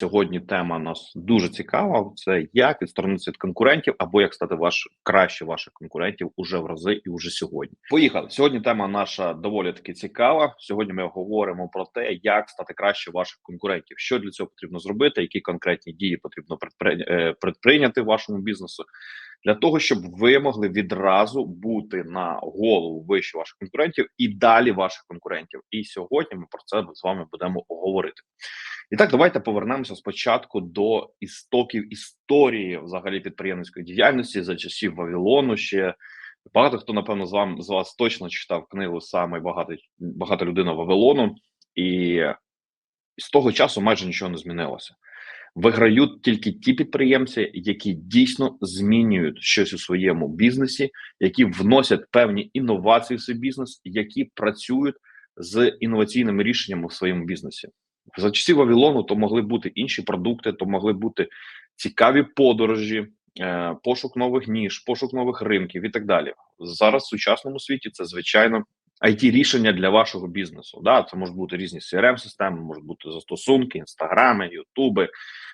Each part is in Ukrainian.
Сьогодні тема нас дуже цікава. Це як відсторонитися від конкурентів, або як стати ваш краще ваших конкурентів уже в рази і уже сьогодні. Поїхали. Сьогодні тема наша доволі таки цікава. Сьогодні ми говоримо про те, як стати краще ваших конкурентів, що для цього потрібно зробити, які конкретні дії потрібно е, предприйняти вашому бізнесу. Для того щоб ви могли відразу бути на голову вище ваших конкурентів і далі ваших конкурентів. І сьогодні ми про це з вами будемо говорити. І так, давайте повернемося спочатку до істоків історії взагалі підприємницької діяльності за часів Вавилону. Ще багато хто, напевно, з вам з вас точно читав книгу саме багато багато людина Вавилону, і з того часу майже нічого не змінилося. Виграють тільки ті підприємці, які дійсно змінюють щось у своєму бізнесі, які вносять певні інновації в свій бізнес, які працюють з інноваційними рішеннями в своєму бізнесі. За часів Вавилону то могли бути інші продукти, то могли бути цікаві подорожі, е, пошук нових ніж, пошук нових ринків і так далі. Зараз в сучасному світі це звичайно it рішення для вашого бізнесу. Да, це можуть бути різні crm системи, можуть бути застосунки, інстаграми, ютуби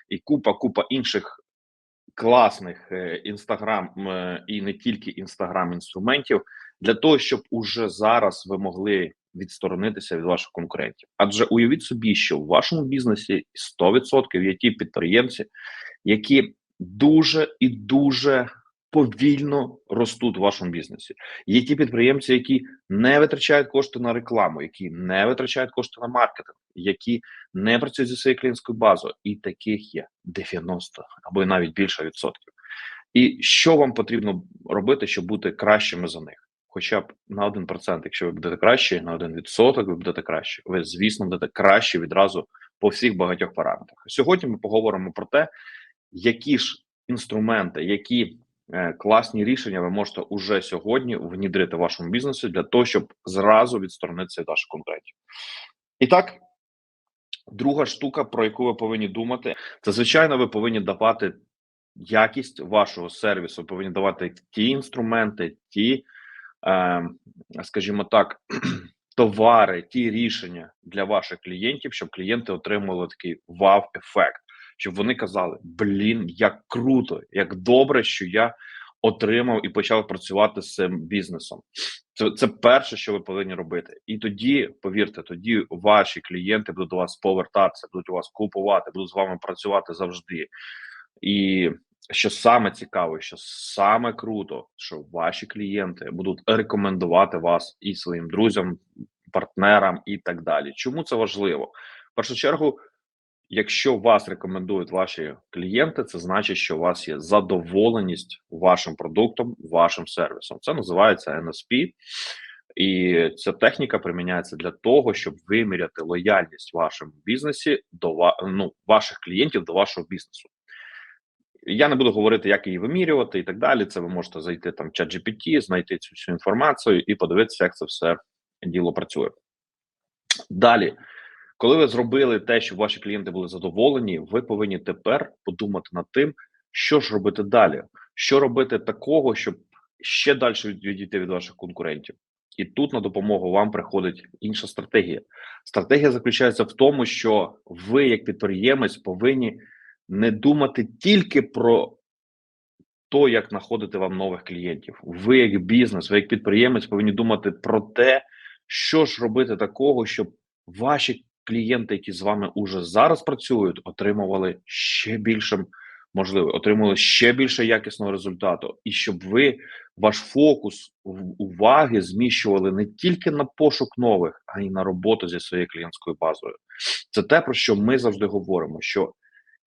і купа, купа інших класних інстаграм е, і не тільки інстаграм інструментів для того, щоб уже зараз ви могли відсторонитися від ваших конкурентів. Адже уявіть собі, що в вашому бізнесі 100% є ті підприємці, які дуже і дуже повільно ростуть в вашому бізнесі. Є ті підприємці, які не витрачають кошти на рекламу, які не витрачають кошти на маркетинг, які не працюють зі своєю клієнтською базою, і таких є 90 або навіть більше відсотків. І що вам потрібно робити, щоб бути кращими за них? Хоча б на 1%, якщо ви будете краще, на 1% ви будете краще. Ви, звісно, будете краще відразу по всіх багатьох параметрах. Сьогодні ми поговоримо про те, які ж інструменти, які е, класні рішення ви можете уже сьогодні внідрити в вашому бізнесі для того, щоб зразу відсторонитися від ваших конкурентів. І так, друга штука, про яку ви повинні думати, це звичайно, ви повинні давати якість вашого сервісу, ви повинні давати ті інструменти, ті. Ем, скажімо так, товари, ті рішення для ваших клієнтів, щоб клієнти отримали такий вау-ефект, щоб вони казали: блін, як круто, як добре, що я отримав і почав працювати з цим бізнесом. Це це перше, що ви повинні робити, і тоді повірте, тоді ваші клієнти будуть до вас повертатися, будуть у вас купувати, будуть з вами працювати завжди. І що саме цікаво, що саме круто, що ваші клієнти будуть рекомендувати вас і своїм друзям, партнерам і так далі. Чому це важливо? В першу чергу, якщо вас рекомендують ваші клієнти, це значить, що у вас є задоволеність вашим продуктом, вашим сервісом. Це називається NSP. І ця техніка приміняється для того, щоб виміряти лояльність в вашому бізнесі до ну, ваших клієнтів до вашого бізнесу. Я не буду говорити, як її вимірювати і так далі. Це ви можете зайти там в чат GPT, знайти цю всю інформацію і подивитися, як це все діло працює. Далі, коли ви зробили те, щоб ваші клієнти були задоволені, ви повинні тепер подумати над тим, що ж робити далі, що робити такого, щоб ще далі відійти від ваших конкурентів. І тут на допомогу вам приходить інша стратегія. Стратегія заключається в тому, що ви, як підприємець, повинні не думати тільки про то, як знаходити вам нових клієнтів. Ви, як бізнес, ви як підприємець, повинні думати про те, що ж робити такого, щоб ваші клієнти, які з вами уже зараз працюють, отримували ще більшим можливо, отримували ще більше якісного результату, і щоб ви ваш фокус уваги зміщували не тільки на пошук нових, а й на роботу зі своєю клієнтською базою. Це те, про що ми завжди говоримо. що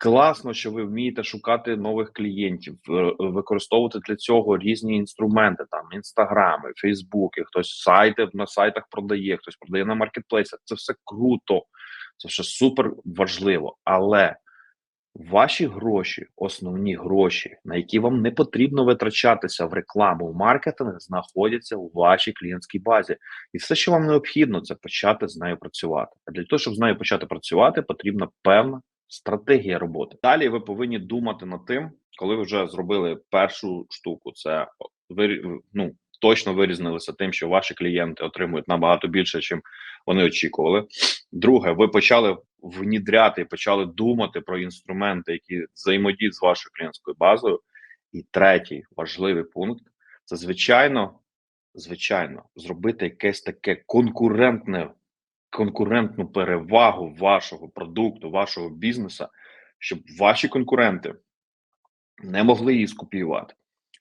Класно, що ви вмієте шукати нових клієнтів, використовувати для цього різні інструменти, там інстаграми, фейсбуки, хтось сайти на сайтах продає, хтось продає на маркетплейсах. Це все круто, це все супер важливо. Але ваші гроші, основні гроші, на які вам не потрібно витрачатися в рекламу в маркетинг, знаходяться у вашій клієнтській базі, і все, що вам необхідно, це почати з нею працювати. А для того, щоб з нею почати працювати, потрібна певна стратегія роботи. Далі ви повинні думати над тим, коли ви вже зробили першу штуку. Це ви ну, точно вирізнилися тим, що ваші клієнти отримують набагато більше, чим вони очікували. Друге, ви почали внідряти почали думати про інструменти, які взаємодіють з вашою клієнтською базою. І третій важливий пункт це звичайно, звичайно, зробити якесь таке конкурентне, конкурентну перевагу вашого продукту, вашого бізнесу, щоб ваші конкуренти не могли її скопіювати.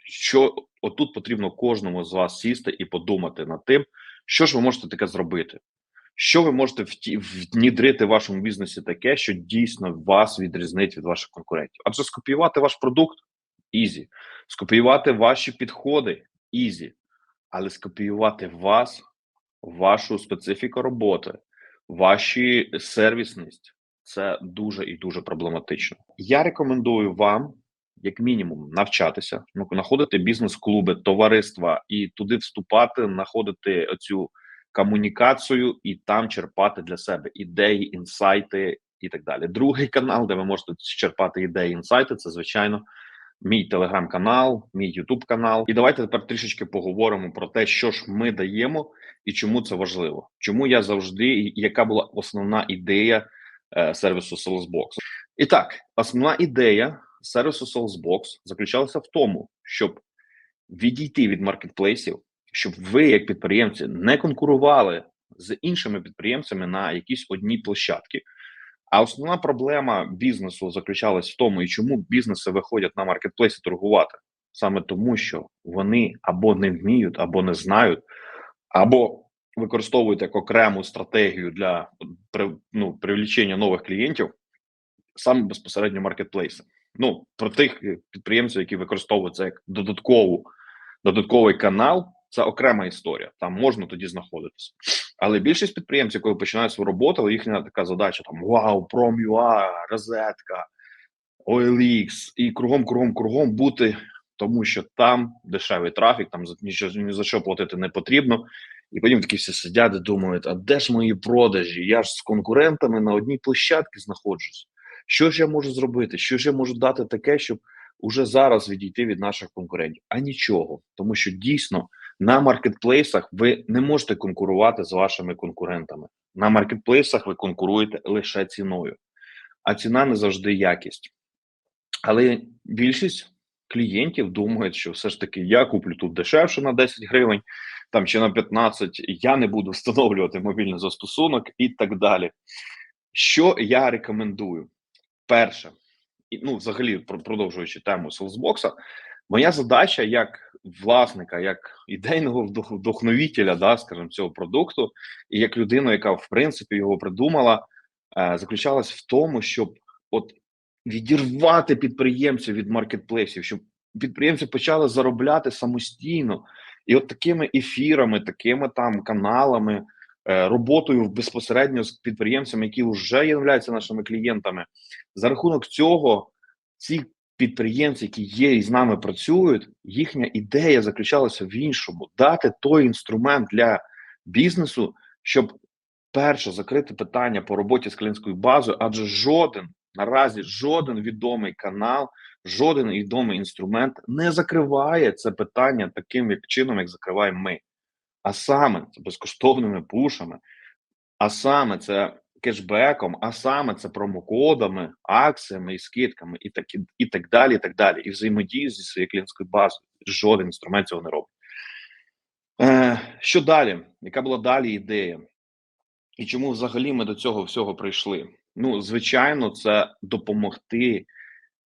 Що отут потрібно кожному з вас сісти і подумати над тим, що ж ви можете таке зробити. Що ви можете внідрити в вашому бізнесі таке, що дійсно вас відрізнить від ваших конкурентів? Адже скопіювати ваш продукт ізі, скопіювати ваші підходи ізі, але скопіювати вас, вашу специфіку роботи, ваші сервісність це дуже і дуже проблематично. Я рекомендую вам, як мінімум, навчатися, ну, знаходити бізнес-клуби, товариства і туди вступати, знаходити оцю комунікацію і там черпати для себе ідеї, інсайти і так далі. Другий канал, де ви можете черпати ідеї, інсайти, це звичайно. Мій телеграм-канал, мій Ютуб канал, і давайте тепер трішечки поговоримо про те, що ж ми даємо і чому це важливо. Чому я завжди, яка була основна ідея е, сервісу Salesbox. І так, основна ідея сервісу Salesbox заключалася в тому, щоб відійти від маркетплейсів, щоб ви, як підприємці, не конкурували з іншими підприємцями на якісь одній площадці. А основна проблема бізнесу заключалась в тому, і чому бізнеси виходять на маркетплейси торгувати саме тому, що вони або не вміють, або не знають, або використовують як окрему стратегію для ну, привлічення нових клієнтів саме безпосередньо маркетплейси. Ну про тих підприємців, які використовують це як додаткову додатковий канал, це окрема історія. Там можна тоді знаходитися. Але більшість підприємців, коли починають свою роботу, їхня така задача: там Вау, Prom.ua, розетка, OLX і кругом, кругом, кругом бути, тому що там дешевий трафік, там нічого ні за що платити не потрібно. І потім такі всі сидять і думають: а де ж мої продажі? Я ж з конкурентами на одній площадці знаходжусь. Що ж я можу зробити? Що ж я можу дати таке, щоб уже зараз відійти від наших конкурентів? А нічого, тому що дійсно на маркетплейсах ви не можете конкурувати з вашими конкурентами. На маркетплейсах ви конкуруєте лише ціною, а ціна не завжди якість. Але більшість клієнтів думають, що все ж таки я куплю тут дешевше на 10 гривень, там чи на 15, я не буду встановлювати мобільний застосунок і так далі. Що я рекомендую? Перше, ну, взагалі, продовжуючи тему Salesbox, моя задача як власника, як ідейного вдохновителя, да, скажімо, цього продукту, і як людина, яка в принципі його придумала, е, заключалась в тому, щоб от відірвати підприємців від маркетплейсів, щоб підприємці почали заробляти самостійно, і от такими ефірами, такими там каналами. е, Роботою безпосередньо з підприємцями, які вже являються нашими клієнтами, за рахунок цього ці підприємці, які є і з нами працюють, їхня ідея заключалася в іншому: дати той інструмент для бізнесу, щоб перше закрити питання по роботі з клієнтською базою, адже жоден наразі жоден відомий канал, жоден відомий інструмент не закриває це питання таким як чином, як закриваємо ми. А саме це безкоштовними пушами, а саме це кешбеком, а саме це промокодами, акціями і скидками, і так і так далі. І так далі. І взаємодію зі своєю клієнтською базою. Жоден інструмент цього не робить. Е, Що далі? Яка була далі ідея? І чому взагалі ми до цього всього прийшли? Ну, звичайно, це допомогти.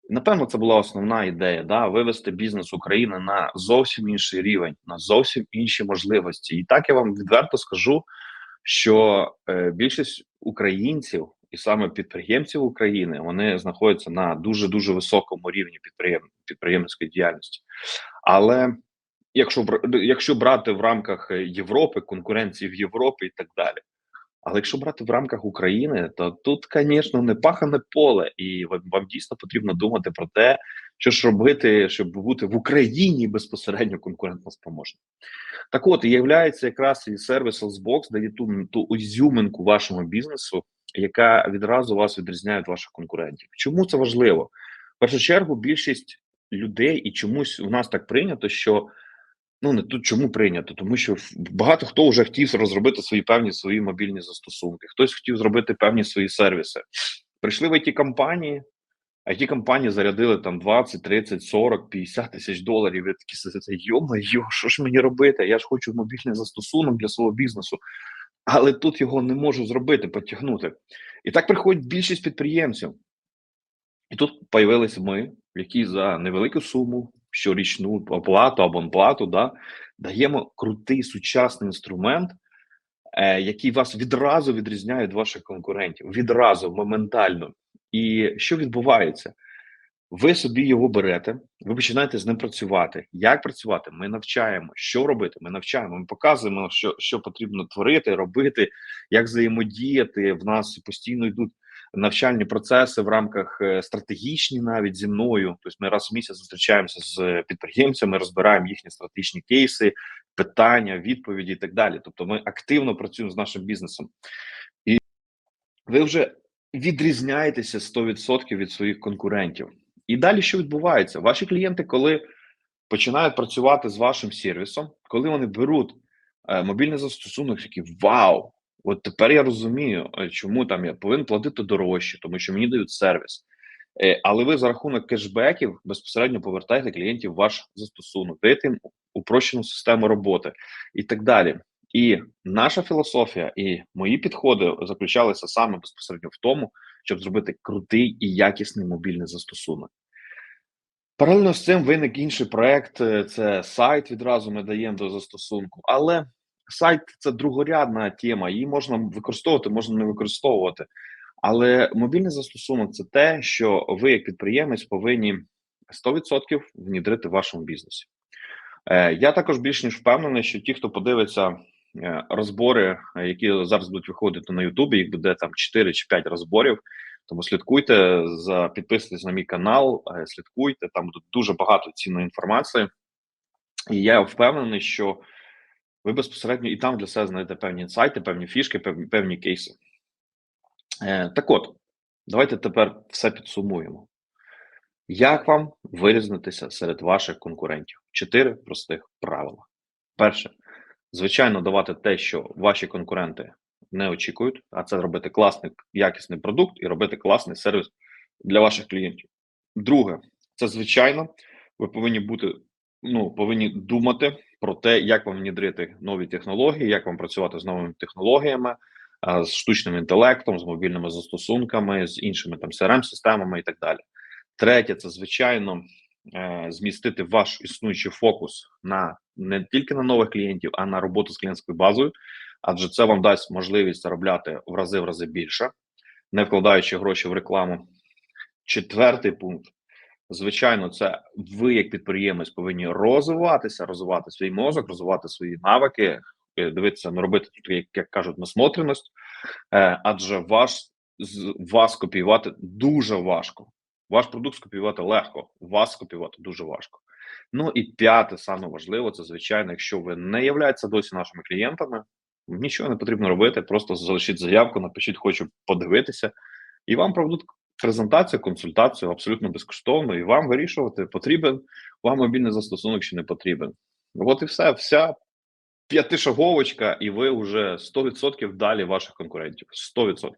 Напевно, це була основна ідея: да, вивести бізнес України на зовсім інший рівень, на зовсім інші можливості. І так я вам відверто скажу, що е, більшість українців і саме підприємців України вони знаходяться на дуже дуже високому рівні підприєм, підприємницької діяльності. Але якщо якщо брати в рамках Європи, конкуренції в Європі і так далі. Але якщо брати в рамках України, то тут, звісно, не пахане поле, і вам, дійсно потрібно думати про те, що ж робити, щоб бути в Україні безпосередньо конкурентно спроможним. Так от і являється якраз і сервіс Salesbox, дає ту ту ізюминку вашому бізнесу, яка відразу вас відрізняє від ваших конкурентів. Чому це важливо? В першу чергу більшість людей і чомусь у нас так прийнято, що Ну не тут чому прийнято? Тому що багато хто вже хотів розробити свої певні свої мобільні застосунки, хтось хотів зробити певні свої сервіси. Прийшли в it компанії, it компанії зарядили там 20, 30, 40, 50 тисяч доларів. Ви такі сидите, йо-моє, що ж мені робити? Я ж хочу мобільний застосунок для свого бізнесу, але тут його не можу зробити, потягнути. І так приходить більшість підприємців. І тут появилися ми, які за невелику суму, щорічну оплату або абонплату, да, даємо крутий сучасний інструмент, е, який вас відразу відрізняє від ваших конкурентів. Відразу, моментально. І що відбувається? Ви собі його берете, ви починаєте з ним працювати. Як працювати? Ми навчаємо, що робити. Ми навчаємо, ми показуємо, що, що потрібно творити, робити, як взаємодіяти. В нас постійно йдуть навчальні процеси в рамках е, стратегічні, навіть зі мною. Тобто ми раз в місяць зустрічаємося з підприємцями, розбираємо їхні стратегічні кейси, питання, відповіді і так далі. Тобто, ми активно працюємо з нашим бізнесом, і ви вже відрізняєтеся 100% від своїх конкурентів. І далі що відбувається? Ваші клієнти, коли починають працювати з вашим сервісом, коли вони беруть е, мобільний застосунок, такі вау! От тепер я розумію, е, чому там я повинен платити дорожче, тому що мені дають сервіс. Е, але ви за рахунок кешбеків безпосередньо повертаєте клієнтів ваш застосунок, даєте їм упрощену систему роботи і так далі. І наша філософія і мої підходи заключалися саме безпосередньо в тому, щоб зробити крутий і якісний мобільний застосунок. Паралельно з цим виник інший проект. е, Це сайт. Відразу ми даємо до застосунку, але сайт це другорядна тема. Її можна використовувати, можна не використовувати. Але мобільний застосунок це те, що ви, як підприємець, повинні 100% внідрити в вашому бізнесі. Е, Я також більш ніж впевнений, що ті, хто подивиться е, розбори, е, які зараз будуть виходити на Ютубі, їх буде там 4 чи 5 розборів. Тому слідкуйте за підписуйтесь на мій канал, слідкуйте, там буде дуже багато цінної інформації. І я впевнений, що ви безпосередньо і там для себе знайдете певні інсайти, певні фішки, певні, певні кейси. Е, так от, давайте тепер все підсумуємо. Як вам вирізнитися серед ваших конкурентів? Чотири простих правила. Перше, звичайно, давати те, що ваші конкуренти не очікують, а це робити класний, якісний продукт і робити класний сервіс для ваших клієнтів. Друге, це звичайно, ви повинні бути, ну, повинні думати про те, як вам внідрити нові технології, як вам працювати з новими технологіями, з штучним інтелектом, з мобільними застосунками, з іншими там crm системами і так далі. Третє, це звичайно е, змістити ваш існуючий фокус на не тільки на нових клієнтів, а на роботу з клієнтською базою, адже це вам дасть можливість заробляти в рази в рази більше, не вкладаючи гроші в рекламу. Четвертий пункт. Звичайно, це ви, як підприємець, повинні розвиватися, розвивати свій мозок, розвивати свої навики, е, дивитися, ну, робити як, як кажуть, насмотреність, е, адже ваш вас копіювати дуже важко. Ваш продукт скопіювати легко, вас скопіювати дуже важко. Ну і п'яте, саме важливо, це звичайно, якщо ви не являєтеся досі нашими клієнтами, нічого не потрібно робити, просто залишіть заявку, напишіть, хочу подивитися, і вам проведуть презентацію, консультацію абсолютно безкоштовно, і вам вирішувати, потрібен вам мобільний застосунок чи не потрібен. От і все, вся п'ятишаговочка, і ви вже 100% далі ваших конкурентів. 100%.